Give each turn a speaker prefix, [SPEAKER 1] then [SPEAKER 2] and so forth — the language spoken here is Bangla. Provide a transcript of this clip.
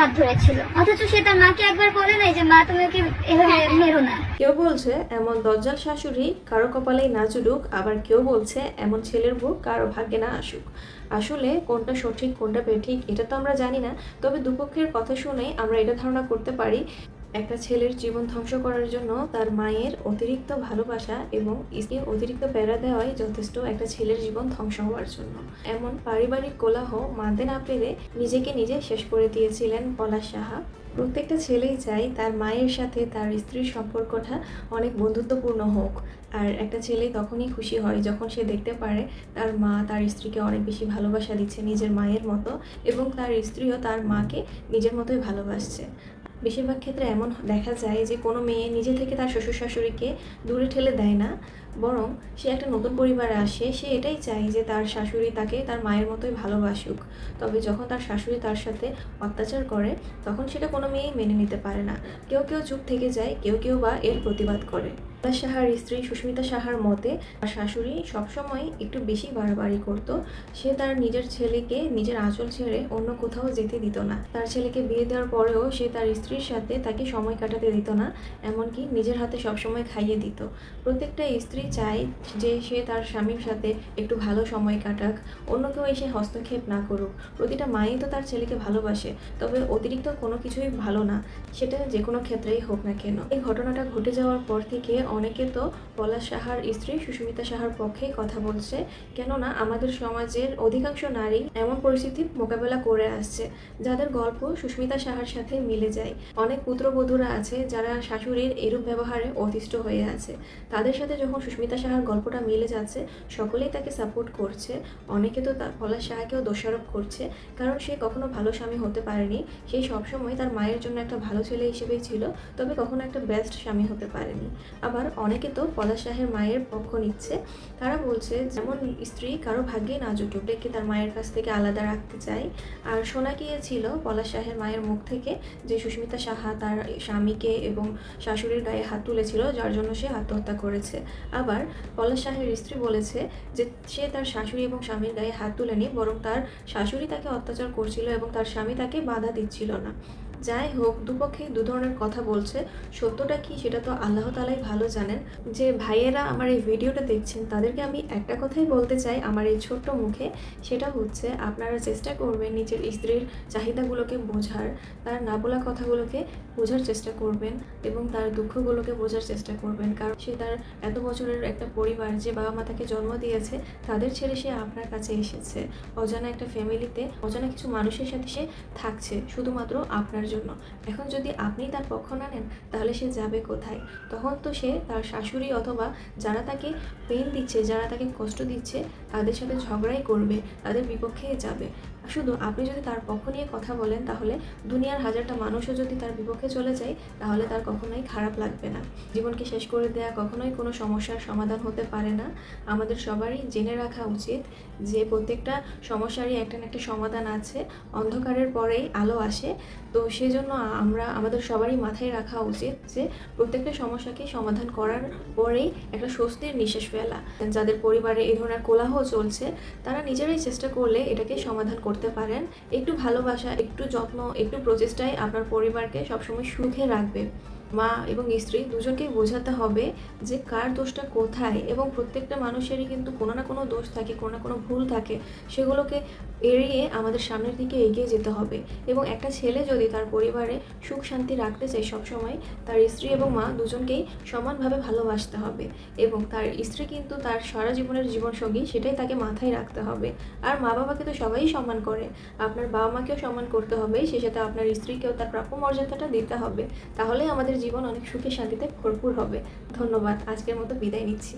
[SPEAKER 1] হাত ধরেছিল অথচ সে তার মাকে একবার বলে নাই যে, মা, তুমি ওকে মেরো না।
[SPEAKER 2] কেউ বলছে, এমন দজ্জাল শাশুড়ি কারও কপালেই না জুড়ুক আবার কেউ বলছে, এমন ছেলের বুক কারও ভাগ্যে না আসুক। আসলে কোনটা সঠিক, কোনটা বেঠিক, এটা তো আমরা জানি না, তবে দুপক্ষের কথা শুনেই আমরা এটা ধারণা করতে পারি একটা ছেলের জীবন ধ্বংস করার জন্য তার মায়ের অতিরিক্ত ভালোবাসা এবং স্ত্রী অতিরিক্ত প্যারা দেওয়াই যথেষ্ট একটা ছেলের জীবন ধ্বংস হওয়ার জন্য। এমন পারিবারিক কোলাহ মানতে না পেরে নিজেকে নিজে শেষ করে দিয়েছিলেন পলাশ সাহা। প্রত্যেকটা ছেলেই চাই তার মায়ের সাথে তার স্ত্রীর সম্পর্কটা অনেক বন্ধুত্বপূর্ণ হোক। আর একটা ছেলে তখনই খুশি হয় যখন সে দেখতে পারে তার মা তার স্ত্রীকে অনেক বেশি ভালোবাসা দিচ্ছে নিজের মায়ের মতো এবং তার স্ত্রীও তার মাকে নিজের মতোই ভালোবাসছে। বেশিরভাগ ক্ষেত্রে এমন দেখা যায় যে কোনো মেয়ে নিজে থেকে তার শ্বশুর শাশুড়িকে দূরে ঠেলে দেয় না। বরং সে একটা নতুন পরিবারে আসে, সে এটাই চায় যে তার শাশুড়ি তাকে তার মায়ের মতোই ভালোবাসুক। তবে যখন তার শাশুড়ি তার সাথে অত্যাচার করে, তখন সেটা কোনো মেয়েই মেনে নিতে পারে না। কেউ কেউ চুপ থেকে যায়, কেউ কেউ বা এর প্রতিবাদ করে। পলাশ সাহার স্ত্রী সুস্মিতা সাহার মতে, তার শাশুড়ি সবসময় একটু বেশি বাড়াবাড়ি করত। সে তার নিজের ছেলেকে নিজের আঁচল ছেড়ে অন্য কোথাও যেতে দিত না। তার ছেলেকে বিয়ে দেওয়ার পরেও সে তার স্ত্রীর সাথে তাকে সময় কাটাতে দিত না, এমনকি নিজের হাতে সবসময় খাইয়ে দিত। প্রত্যেকটা স্ত্রী চায় যে সে তার স্বামীর সাথে একটু ভালো সময় কাটাক, অন্য কেউ এসে হস্তক্ষেপ না করুক। প্রতিটা মাই তো তার ছেলেকে ভালোবাসে, তবে অতিরিক্ত কোনো কিছুই ভালো না, সেটা যে কোনো ক্ষেত্রেই হোক না কেন। এই ঘটনাটা ঘটে যাওয়ার পর থেকে অনেকে তো পলাশ সাহার স্ত্রী সুস্মিতা সাহার পক্ষে কথা বলছে, কেননা আমাদের সমাজের অধিকাংশ নারী এমন পরিস্থিতি মোকাবেলা করে আসছে, যাদের গল্প সুস্মিতা সাহার সাথে মিলে যায়। অনেক পুত্রবধূরা আছে যারা শাশুড়ির এরূপ ব্যবহারে অতিষ্ঠ হয়ে আছে। তাদের সাথে যখন সুস্মিতা সাহার গল্পটা মিলে যাচ্ছে, সকলেই তাকে সাপোর্ট করছে। অনেকে তো তার পলাশ সাহাকেও দোষারোপ করছে, কারণ সে কখনো ভালো স্বামী হতে পারেনি। সে সবসময় তার মায়ের জন্য একটা ভালো ছেলে হিসেবেই ছিল, তবে কখনো একটা বেস্ট স্বামী হতে পারেনি। আবার অনেকে তো পলাশ শাহের মায়ের পক্ষ নিচ্ছে। তারা বলছে, যেমন স্ত্রী কারও ভাগ্যে না জুটুক ডেকে তার মায়ের কাছ থেকে আলাদা রাখতে চায় আর শোনা গিয়েছিল পলাশ শাহের মায়ের মুখ থেকে যে সুস্মিতা সাহা তার স্বামীকে এবং শাশুড়ির গায়ে হাত তুলেছিল, যার জন্য সে আত্মহত্যা করেছে। আবার পলাশ শাহের স্ত্রী বলেছে যে সে তার শাশুড়ি এবং স্বামীর গায়ে হাত তুলেনি, বরং তার শাশুড়ি তাকে অত্যাচার করছিল এবং তার স্বামী তাকে বাধা দিচ্ছিল না। যাই হোক, দুপক্ষেই দু ধরনের কথা বলছে। সত্যটা কি সেটা তো আল্লাহ তালাই ভালো জানেন। যে ভাইয়েরা আমার এই ভিডিওটা দেখছেন, তাদেরকে আমি একটা কথাই বলতে চাই আমার এই ছোট্ট মুখে। সেটা হচ্ছে, আপনারা চেষ্টা করবেন নিজের স্ত্রীর চাহিদাগুলোকে বোঝার, তার না বলা কথাগুলোকে বোঝার চেষ্টা করবেন এবং তার দুঃখগুলোকে বোঝার চেষ্টা করবেন। কারণ সে তার এত বছরের একটা পরিবার, যে বাবা মা তাকে জন্ম দিয়েছে, তাদের ছেড়ে সে আপনার কাছে এসেছে। অজানা একটা ফ্যামিলিতে অজানা কিছু মানুষের সাথে সে থাকছে, শুধুমাত্র আপনার জন্য এখন যদি আপনি তার পক্ষ না নেন, তাহলে সে যাবে কোথায়? তখন তো সে তার শাশুড়ি অথবা যারা তাকে পেন দিচ্ছে, যারা তাকে কষ্ট দিচ্ছে, তাদের সাথে ঝগড়াই করবে, তাদের বিপক্ষে যাবে। শুধু আপনি যদি তার পক্ষ নিয়ে কথা বলেন তাহলে দুনিয়ার হাজারটা মানুষও যদি তার বিপক্ষে চলে যায়, তাহলে তার কখনোই খারাপ লাগবে না। জীবনকে শেষ করে দেয়া কখনোই কোনো সমস্যার সমাধান হতে পারে না। আমাদের সবারই জেনে রাখা উচিত যে প্রত্যেকটা সমস্যারই একটা না একটা সমাধান আছে, অন্ধকারের পরেই আলো আসে। তো সেজন্য আমরা, আমাদের সবারই মাথায় রাখা উচিত যে প্রত্যেকটা সমস্যাকে সমাধান করার পরেই একটা স্বস্তির নিঃশ্বাস ফেলা। যাদের পরিবারে এই ধরনের কোলাহ চলছে, তারা নিজেরাই চেষ্টা করলে এটাকে সমাধান করতে পারেন। একটু ভালোবাসা একটু যত্ন একটু প্রচেষ্টাই আপনার পরিবারকে সবসময় সুখে রাখবে। মা এবং স্ত্রী দুজনকেই বোঝাতে হবে যে কার দোষটা কোথায় এবং প্রত্যেকটা মানুষেরই কিন্তু কোনো না কোনো দোষ থাকে, কোনো না কোনো ভুল থাকে, সেগুলোকে এড়িয়ে আমাদের সামনের দিকে এগিয়ে যেতে হবে। এবং একটা ছেলে যদি তার পরিবারে সুখ শান্তি রাখতে চায় সবসময়, তার স্ত্রী এবং মা দুজনকেই সমানভাবে ভালোবাসতে হবে এবং তার স্ত্রী কিন্তু তার সারা জীবনের জীবনসঙ্গী সেটাই তাকে মাথায় রাখতে হবে। আর মা বাবাকে তো সবাই সম্মান করে। আপনার বাবা মাকেও সম্মান করতে হবে, সে সাথে আপনার স্ত্রীকেও তার প্রাপ্য মর্যাদাটা দিতে হবে। তাহলে আমাদের জীবন অনেক সুখে শান্তিতে ভরপুর হবে। ধন্যবাদ আজকের মতো বিদায় নিচ্ছি।